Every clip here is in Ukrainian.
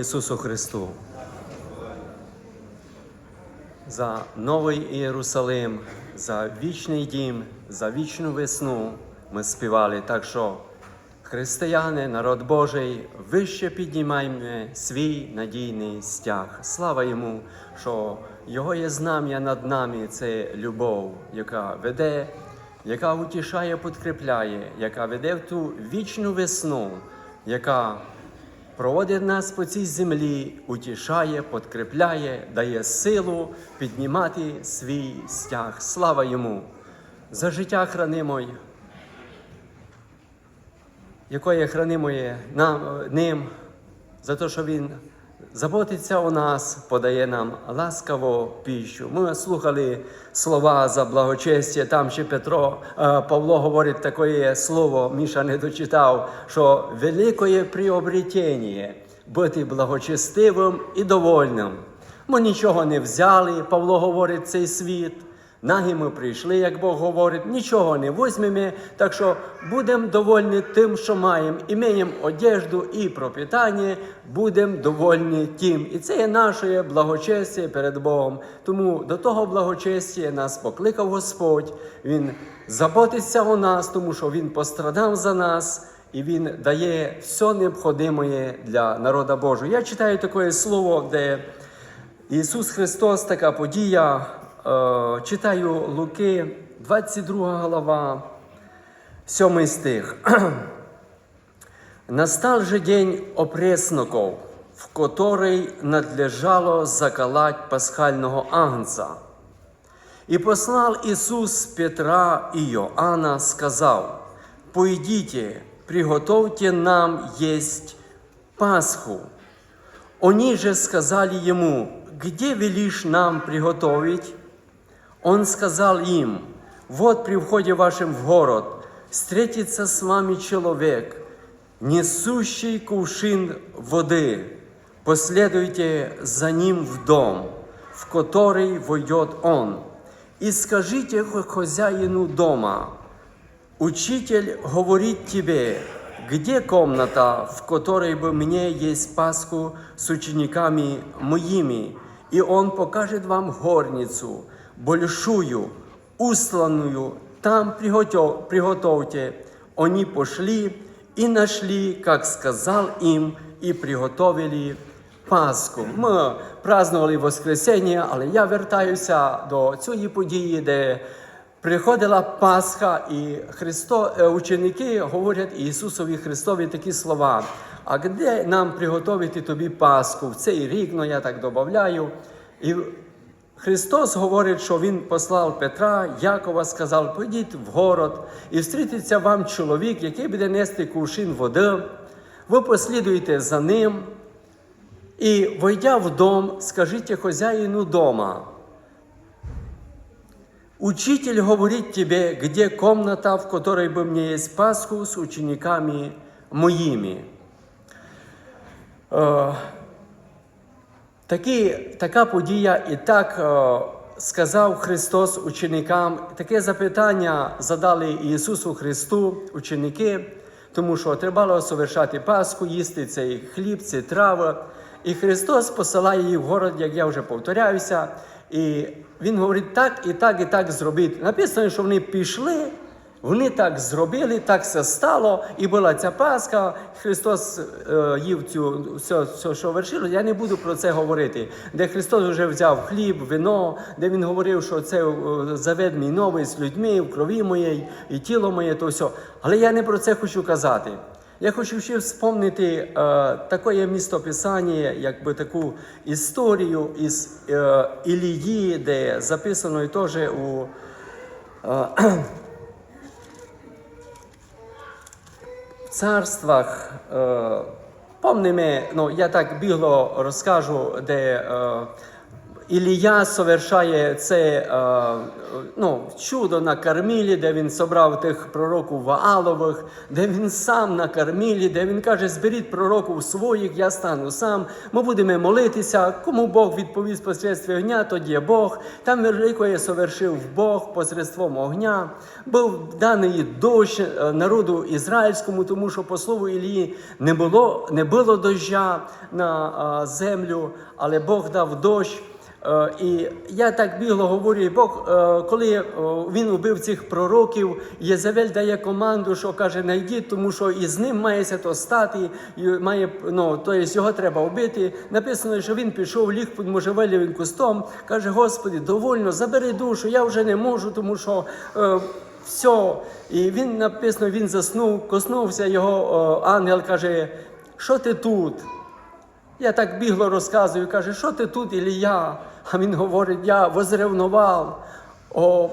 Ісусу Христу. За новий Єрусалим, за вічний дім, за вічну весну ми співали. Так що, християни, народ Божий, вище піднімаймо свій надійний стяг. Слава йому, що Його є знам'я над нами, це любов, яка веде, яка утішає, підкріпляє, яка веде в ту вічну весну, яка проводить нас по цій землі, утішає, подкріпляє, дає силу піднімати свій стяг. Слава йому! За життя хранимой, якої хранимоє нам, ним, за те, що він заботиться о нас, подає нам ласкаву піщу. Ми слухали слова за благочестя. Там ще Петро е, Павло говорить таке слово, Міша не дочитав, що великое приобретення бути благочестивим і довольним. Ми нічого не взяли, Павло говорить цей світ. Нагі ми прийшли, як Бог говорить, нічого не візьмемо, так що будемо довольні тим, що маємо. Імеємо одежду і пропитання, будемо довольні тим. І це є наше благочестя перед Богом. Тому до того благочестя нас покликав Господь. Він заботиться о нас, тому що Він пострадав за нас. І він дає все необхідне для народа Божого. Я читаю таке слово, де Ісус Христос, така подія. Е, читаю Луки, 22 глава, 7 стих. Настал же день опресноков, в который надлежало заколоть пасхального агнца. И послал Иисус Петра и Иоанна, сказал, «Пойдите, приготовьте нам есть Пасху». Они же сказали ему, «Где велишь нам приготовить?» Он сказал им, «Вот при входе вашем в город встретится с вами человек, несущий кувшин воды. Последуйте за ним в дом, в который войдет он, и скажите хозяину дома, Учитель говорит тебе, где комната, в которой бы мне есть Пасху с учениками моими, и он покажет вам горницу, большую, устланную, там приготов- приготовьте. Они пошли и нашли, как сказал им, и приготовили Пасху. Ми празднували Воскресіння, але я вертаюся до цієї події, де приходила Пасха, і Христо, е, ученики говорять Ісусові Христові такі слова. А де нам приготувати тобі Пасху? В цей рік, ну я так додаю. І Христос говорить, що Він послав Петра, Якова, сказав, пойдіть в город і встрітиться вам чоловік, який буде нести кувшин води. Ви послідуєте за ним. І, войдя в дом, скажите хозяину дома, Учитель говорит тебе, где комната, в которой бы мне есть Пасху с учениками моїми. Такі, така подія і так е, сказав Христос ученикам. Таке запитання задали Ісусу Христу ученики, тому що треба совершати Пасху, їсти цей хліб, ці трави. І Христос посилає їх в город, як я вже повторяюся. І Він говорить, так і так, і так зробити. Написано, що вони пішли. Вони так зробили, так все стало, і була ця Пасха. Христос е, їв цю все, все, що вершило. Я не буду про це говорити. Де Христос вже взяв хліб, вино, де Він говорив, що це е, завет мій новий з людьми, в крові моєї і тіло моє, то все. Але я не про це хочу казати. Я хочу ще вспомнити е, таке містописання, якби таку історію із е, Ілії, де записано і теж у. Е, царствах, е, помнимо, ну я так бігло розкажу, де е, Ілія совершає це е, ну, чудо на Кармілі, де він собрав тих пророків Ваалових, де він сам на Кармілі, де він каже: зберіть пророків своїх, я стану сам. Ми будемо молитися. Кому Бог відповість посредством огня, тоді є Бог. Там великое совершив Бог посредством огня. Був даний дощ е, народу ізраїльському, тому що по слову Ілії не було, не було дождя на е, землю, але Бог дав дощ. Е, І я так бігло говорю, і Бог, е, коли е, він убив цих пророків, Єзавель дає команду, що каже, найдіть, тому що із ним мається то стати, і має, ну, тобто його треба вбити. Написано, що він пішов, ліг під можжевелевим кустом, каже, Господи, довольно, забери душу, я вже не можу, тому що. е, все. І він написано, він заснув, коснувся його е, ангел, каже, що ти тут? Я так бігло розказую, каже, що ти тут, Ілія? А він говорить, я возревнував о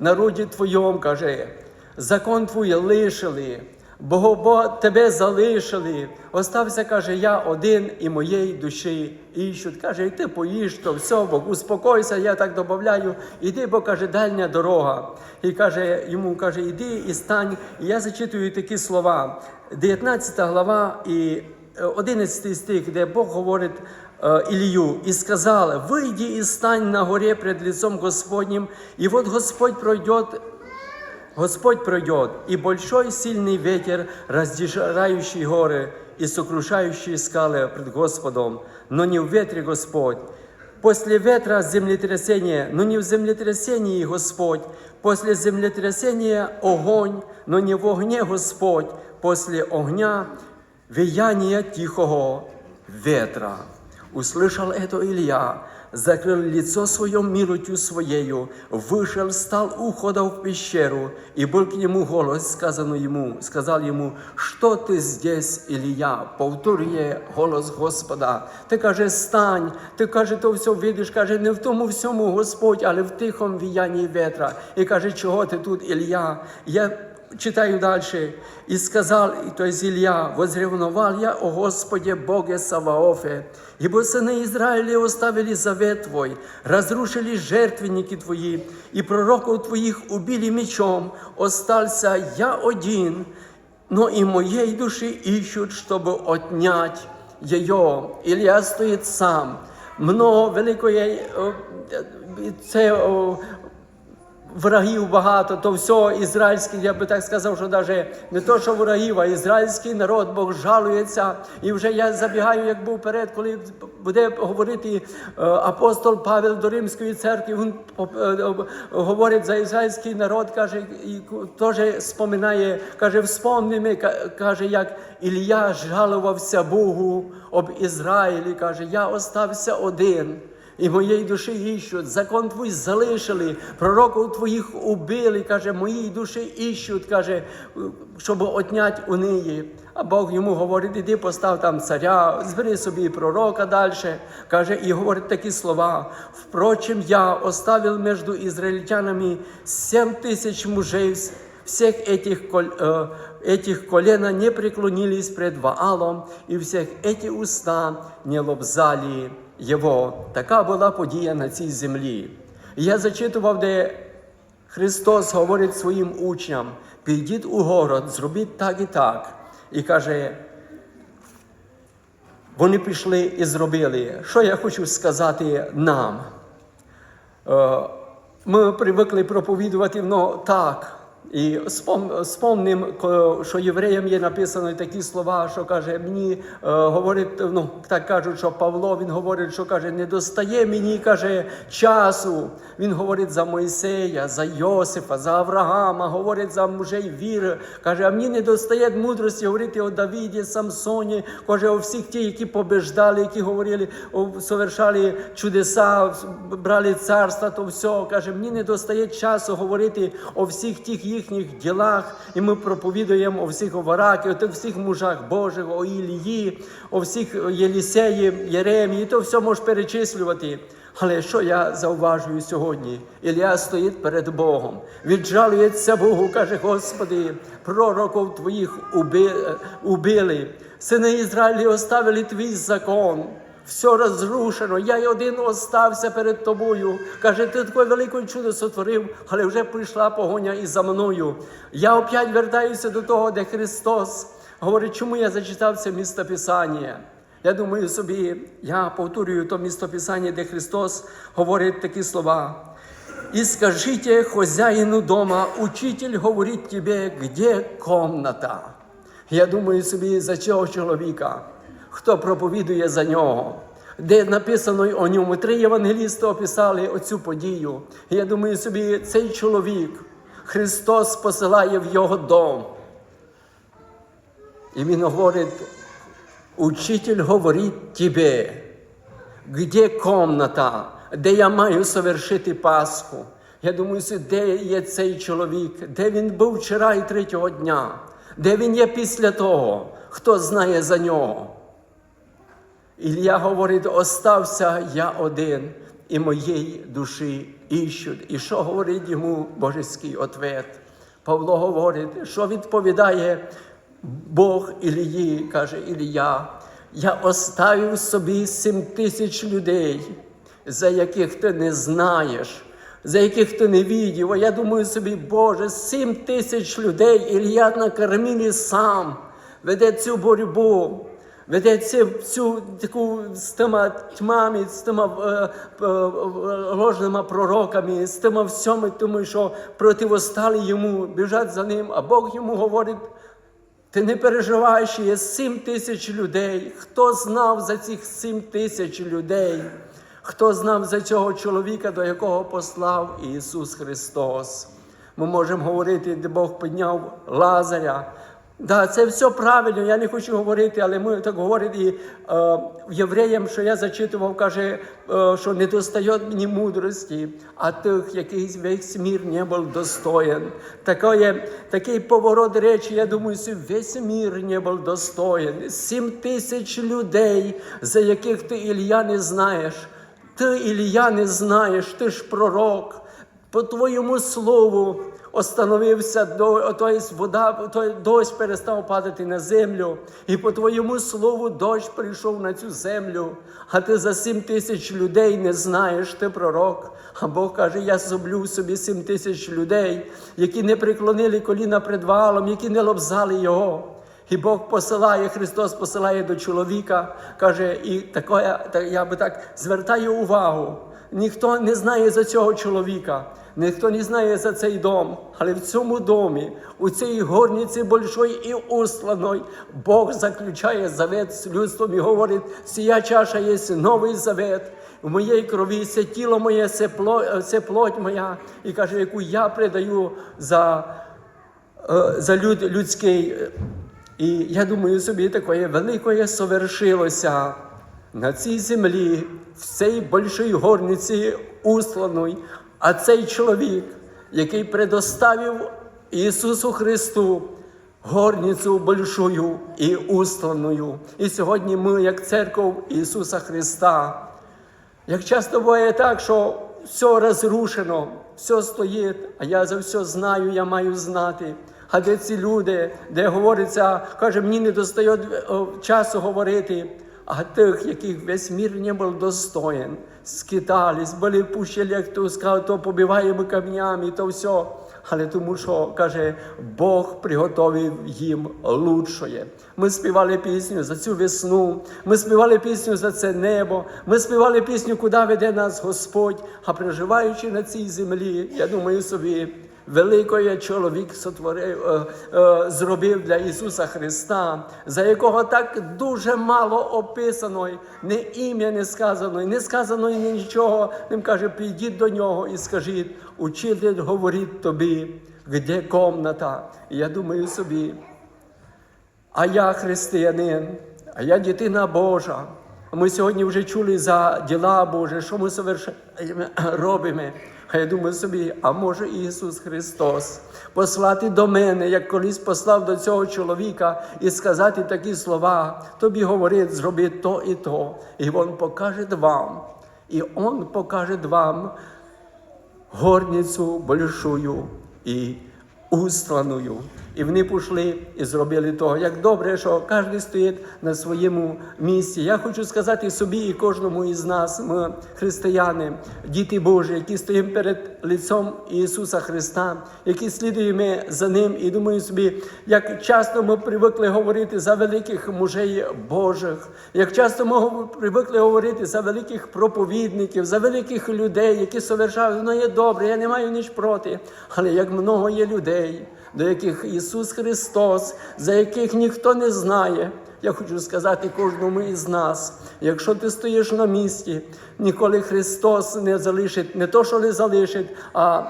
народі твоєму, каже, закон твій лишили, бо, тебе залишили. Остався, каже, я один і моєї душі іщуть. Каже, і ти поїж, то все, Бог, успокойся, я так додаю, іди, бо каже, дальня дорога. І каже, йому каже, іди і стань. І я зачитую такі слова. 19 глава і 11 стих, де Бог говорить е, Ілію, і сказав, вийди і стань на горе пред лицом Господнім, і вот Господь пройдет Господь пройдет, и большой сильный ветер, раздирающий горы и сокрушающий скалы пред Господом, но не в ветре Господь. После ветра землетрясение, но не в землетрясении Господь. После землетрясения огонь, но не в огне Господь. После огня веяние тихого ветра. Услышал это Илья, закрыл лицо свое милостью своею, вышел, стал у входа в пещеру, и был к нему голос, сказано ему, сказал ему, что ты здесь, Илья? Повторює голос Господа. Ти каже, стань, ти каже, то все видиш, каже, не в тому всьому Господь, але в тихому віянні ветра. І каже, чого ти тут, Илья? Я Читаю дальше. «И сказал, и то есть Илья, возревновал я о Господе Боге Саваофе, ибо сыны Израиля оставили завет Твой, разрушили жертвенники Твои, и пророков Твоих убили мечом, остался я один, но и моей души ищут, чтобы отнять ее. Илья стоит сам. Много великої, о, це врагів багато, то все ізраїльський, я би так сказав, що навіть не то, що ворогів, а ізраїльський народ Бог жалується. І вже я забігаю, як був вперед, коли буде говорити е, апостол Павел до Римської церкви, він е, говорить за ізраїльський народ, каже, і теж споминає, каже, вспомнимо, каже, як Ілля жалувався Богу об Ізраїлі, каже, я остався один І моєї душі іщуть, закон твій залишили, пророків твоїх убили, каже, моїй душі іщуть, каже, щоб отнять у неї. А Бог йому говорить, іди постав там царя, збери собі пророка далі. Каже, і говорить такі слова. Впрочем, я оставив між ізраїльтянами сім тисяч мужей, всех этих, э, этих колена не преклонились пред Ваалом, і всех эти уста не лобзали його. Така була подія на цій землі. Я зачитував, де Христос говорить своїм учням: підіть у город, зробіть так і так. І каже, вони пішли і зробили. Що я хочу сказати нам? Е, Ми привикли проповідувати, ну так. І спом, спомним, що євреям є написано такі слова, що каже, мені е, говорить, ну так кажуть, що Павло він говорить, що каже, не достає мені каже часу. Він говорить за Мойсея, за Йосифа, за Авраама, говорить за мужей віри. Каже, а мені не достає мудрості говорити о Давіді, Самсоні, каже, о всіх ті, які побеждали, які говорили, совершали чудеса, брали царства, то все. Каже, мені не достає часу говорити о всіх тих їхніх ділах, і ми проповідуємо о всіх оварах, о тих всіх мужах Божих, о Ілії, о всіх Єлісеї, Єремії, то все можеш перечислювати. Але що я зауважую сьогодні? Ілля стоїть перед Богом, віджалується Богу, каже, Господи, пророків твоїх уби- убили, сини Ізраїлі оставили твій закон. Все розрушено, я й один остався перед тобою. Каже, ти таке велике чудо сотворив, але вже прийшла погоня і за мною. Я опять вертаюся до того, де Христос говорить, чому я зачитав це містописання. Я думаю собі, я повторюю то містописання, де Христос говорить такі слова. И скажите хозяину дома, учитель говорит тебе, где комната. Я думаю собі за цього чоловіка, хто проповідує за нього, де написано о ньому. Три євангелісти описали оцю подію. Я думаю собі, цей чоловік Христос посилає в його дом. І він говорить, учитель говорить тебе, де комната, де я маю совершити Пасху. Я думаю, де є цей чоловік, де він був вчора і третього дня, де він є після того, хто знає за нього. Ілля говорить, остався я один, і моєї душі іщуть. І що говорить йому божеський ответ? Павло говорить, що відповідає Бог Ілії, каже Ілія, я оставив собі сім тисяч людей, за яких ти не знаєш, за яких ти не відів. А я думаю собі, Боже, сім тисяч людей Ілля на Кармілі сам веде цю боротьбу. Веде цю, таку з тими тьмами, з тими е, е, ложними пророками, з тими всіми, тому що противостали йому, біжать за ним, а Бог йому говорить, ти не переживаєш, є сім тисяч людей. Хто знав за цих сім тисяч людей? Хто знав за цього чоловіка, до якого послав Ісус Христос? Ми можемо говорити, де Бог підняв Лазаря. Да, це все правильно, я не хочу говорити, але ми так говоримо і е, євреям, що я зачитував, каже, е, що не достає мені мудрості, а тих, яких весь мір не був достоин. Такое, такий поворот речі, я думаю, що весь мір не був достоин. Сім тисяч людей, за яких ти Ілля не знаєш. Ти Ілля не знаєш, ти ж пророк. По твоєму слову остановився тобто вода, дощ перестав падати на землю, і по твоєму слову дощ прийшов на цю землю, а ти за сім тисяч людей не знаєш, ти пророк. А Бог каже: Я зроблю собі сім тисяч людей, які не преклонили коліна пред валом, які не лобзали його. І Бог посилає, Христос посилає до чоловіка, каже, і таке, я би так звертаю увагу. Ніхто не знає за цього чоловіка, ніхто не знає за цей дом, але в цьому домі, у цій горниці большої і усланої, Бог заключає завет з людством і говорить, сія чаша є новий завет. В моїй крові це тіло моє, це плоть, це плоть моя, і каже, яку я предаю за, за люд, людський. І я думаю собі, таке велике совершилося на цій землі, в цій большій горниці усланої, а цей чоловік, який предоставив Ісусу Христу горницю большую і усланою. І сьогодні ми, як церков Ісуса Христа, як часто буває так, що все розрушено, все стоїть, а я за все знаю, я маю знати. А де ці люди, де говориться, каже, мені не достає часу говорити, а тих, яких весь мір не був достоин, скитались, були пущені, як то сказав, то побиваємо камнями, то все. Але тому, що каже, Бог приготовив їм лучшее. Ми співали пісню за цю весну, ми співали пісню за це небо, ми співали пісню, куди веде нас Господь, а проживаючи на цій землі, я думаю собі. Великої чоловік сотворив, е, е, зробив для Ісуса Христа, за якого так дуже мало описано, не ім'я не сказано, не сказано нічого. Ним каже, підіть до нього і скажіть, учитель говорить тобі, де комната. Я думаю собі, а я християнин, а я дитина Божа. Ми сьогодні вже чули за діла Божі, що ми робимо. А я думаю собі, а може Ісус Христос? Послати до мене, як колись послав до цього чоловіка, і сказати такі слова, тобі говорить, зроби то і то, і Він покаже вам, і Он покаже вам горницю большую і устланую. І вони пішли і зробили того. Як добре, що кожен стоїть на своєму місці. Я хочу сказати собі і кожному із нас, ми християни, діти Божі, які стоїмо перед лицом Ісуса Христа, які слідуємо за Ним. І думаю собі, як часто ми привикли говорити за великих мужей Божих, як часто ми привикли говорити за великих проповідників, за великих людей, які совершають, воно є добре, я не маю ніч проти. Але як много є людей, до яких Ісус Христос, за яких ніхто не знає. Я хочу сказати кожному із нас, якщо ти стоїш на місці, ніколи Христос не залишить, не то, що не залишить, а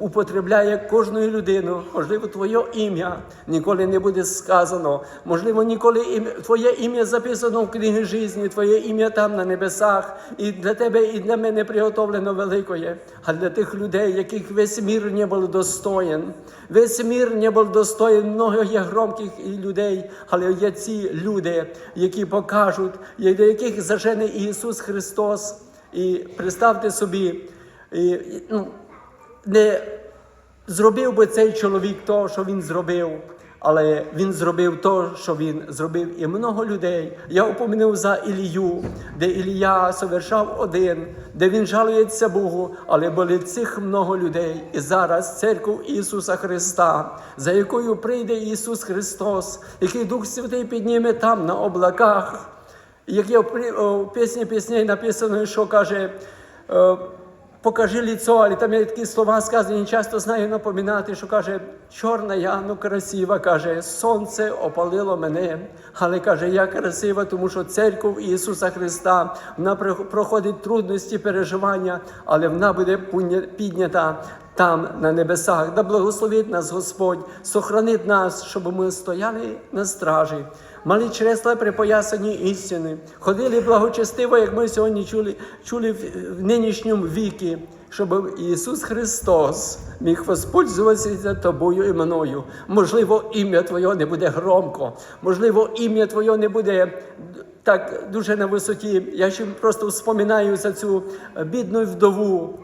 употребляє кожну людину. Можливо, твоє ім'я ніколи не буде сказано. Можливо, ніколи ім'я, твоє ім'я записано в книгі житті, твоє ім'я там на небесах, і для тебе, і для мене приготовлено великое. А для тих людей, яких весь мір не був достоїн, весь мір не був достоїн, много є громких людей, але є ці люди, які покажуть, до яких зажене Ісус Христос. І представте собі, і, ну, не зробив би цей чоловік того, що він зробив, але він зробив то, що він зробив. І много людей. Я упомянув за Ілію, де Ілія совершав один, де він жалується Богу, але були цих много людей. І зараз церкву Ісуса Христа, за якою прийде Ісус Христос, який Дух Святий підніме там на облаках. Як є в пісні пісней написано, що каже, е, покажи лицо, але там є такі слова сказані, часто знаю напоминати, що каже, чорна я, ну красива, каже, сонце опалило мене, але каже, я красива, тому що церков Ісуса Христа, вона проходить трудності, переживання, але вона буде піднята там, на небесах. Да благословить нас Господь, сохранить нас, щоб ми стояли на стражі, мали чресла припоясані істини, ходили благочестиво, як ми сьогодні чули, чули в, нинішньому віки, щоб Ісус Христос міг воспользуватися тобою і мною. Можливо, ім'я Твоє не буде громко, можливо, ім'я Твоє не буде так дуже на висоті. Я ще просто вспоминаю за цю бідну вдову.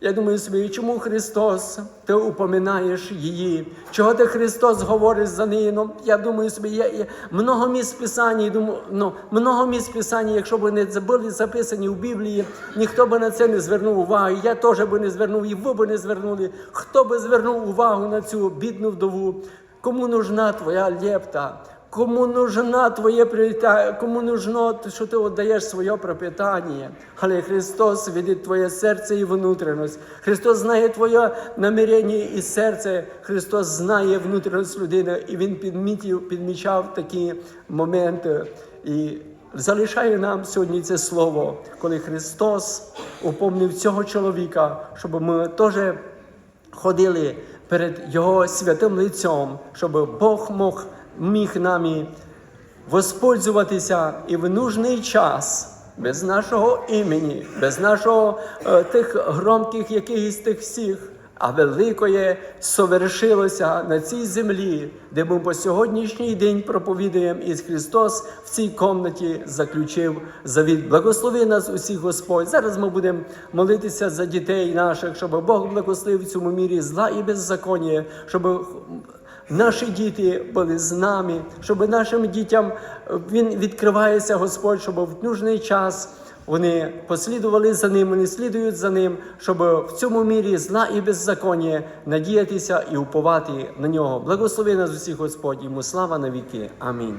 Я думаю собі, чому Христос, ти упоминаєш її? Чого ти Христос говориш за неї? Ну, я думаю собі, я, я, много місць Писання, думаю, ну, много місць Писання, якщо б не були записані в Біблії, ніхто би на це не звернув уваги. Я теж би не звернув, і ви б не звернули. Хто би звернув увагу на цю бідну вдову? Кому нужна твоя лепта? Кому нужна твоє прiorità, кому нужно, що ти віддаєш своє пропитання. Але Христос видить твоє серце і внутрішність. Христос знає твоє намірення і серце. Христос знає внутрішність людини, і Він підмітив, підмічав такі моменти. І залишає нам сьогодні це слово, коли Христос упомнив цього чоловіка, щоб ми теж ходили перед Його святим лицем, щоб Бог мог, міг нами воспользуватися і в нужний час. Без нашого імені, без нашого е, тих громких якихось тих всіх, а великое совершилося на цій землі, де ми по сьогоднішній день проповідуємо, і Христос в цій комнаті заключив завіт. Благослови нас усіх Господь. Зараз ми будемо молитися за дітей наших, щоб Бог благословив в цьому мірі зла і беззаконня, щоб Наші діти були з нами, щоб нашим дітям е, він відкривається Господь, щоб в нужний час вони послідували за ним, вони слідують за ним, щоб в цьому мірі зла і беззаконня надіятися і уповати на нього. Благослови нас усіх Господь, йому слава на віки. Амінь.